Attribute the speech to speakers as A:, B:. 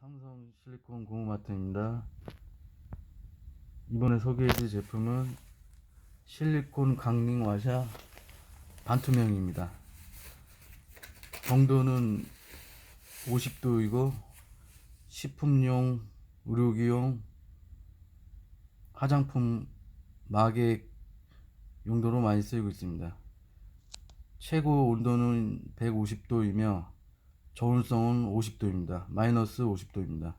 A: 삼성 실리콘 고무마트입니다. 이번에 소개해드릴 제품은 실리콘 강링 와샤 반투명입니다. 정도는 50도이고 식품용, 의료기용, 화장품, 마개 용도로 많이 쓰이고 있습니다. 최고 온도는 150도이며 저온성은 50도입니다. 마이너스 50도입니다.